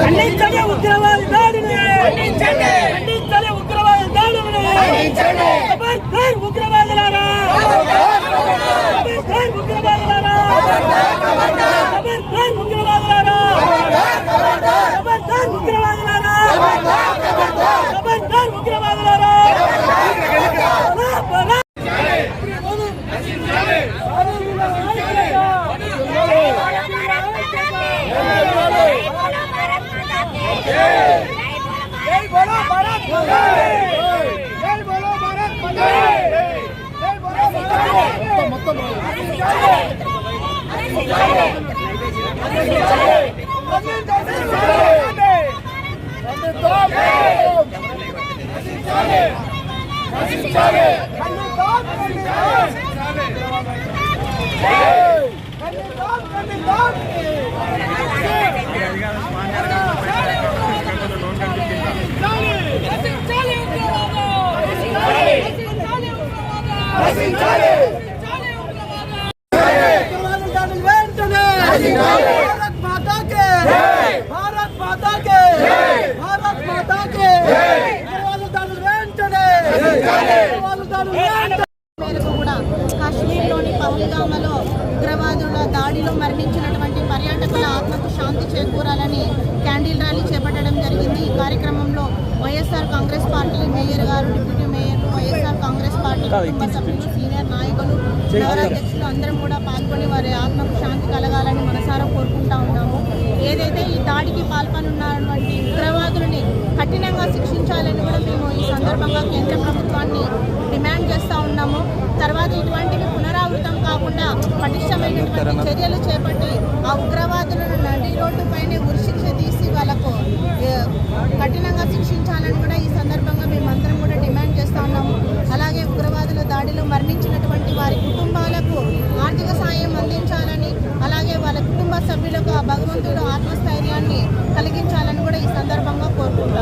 ఖండించండి ఉగ్రవాద దాడిని! ఖండించండి! ఉగ్రవాద దాడులని ఖబర్దార్ ఉగ్రవాదులారా! ఖబర్దార్ ఉగ్రవాదులారా! ఖబర్దార్ ఉగ్రవాదులారా! ఖబర్దార్ ఉగ్రవాదులారా! ఖబర్దార్ ఉగ్రవాదులారా! బరా, ఉగ్రవాదుల కాశ్మీర్లోని పహల్గామలో ఉగ్రవాదుల దాడిలో మరణించినటువంటి పర్యాటకుల ఆత్మకు శాంతి చేకూరాలని క్యాండిల్ ర్యాలీ చేపట్టడం జరిగింది. ఈ కార్యక్రమంలో వైఎస్ఆర్ కాంగ్రెస్ పార్టీ మేయర్ గారు డిప్యూటీ మేయర్లు వైఎస్ఆర్ కాంగ్రెస్ పార్టీ కుటుంబ సభ్యులు సీనియర్ నాయకులు నగరాధ్యక్షులు అందరం కూడా పాల్గొని వారి ఆత్మకు శాంతి కలగాలని మనసారా కోరుకుంటా ఉన్నాము. ఏదైతే ఈ దాడికి పాల్పనున్నటువంటి ఉగ్రవాదులని కఠినంగా శిక్షించాలని కూడా మేము ఈ సందర్భంగా కేంద్ర ప్రభుత్వాన్ని డిమాండ్ చేస్తూ ఉన్నాము. పైన ఉరిశిక్ష తీసి వాళ్ళకు కఠినంగా శిక్షించాలని కూడా ఈ సందర్భంగా మేమందరం కూడా డిమాండ్ చేస్తూ ఉన్నాము. అలాగే ఉగ్రవాదుల దాడిలో మరణించినటువంటి వారి కుటుంబాలకు ఆర్థిక సాయం అందించాలని అలాగే వాళ్ళ కుటుంబ సభ్యులకు ఆ భగవంతుడు ఆత్మస్థైర్యాన్ని కలిగించాలని కూడా ఈ సందర్భంగా కోరుకుంటున్నాం.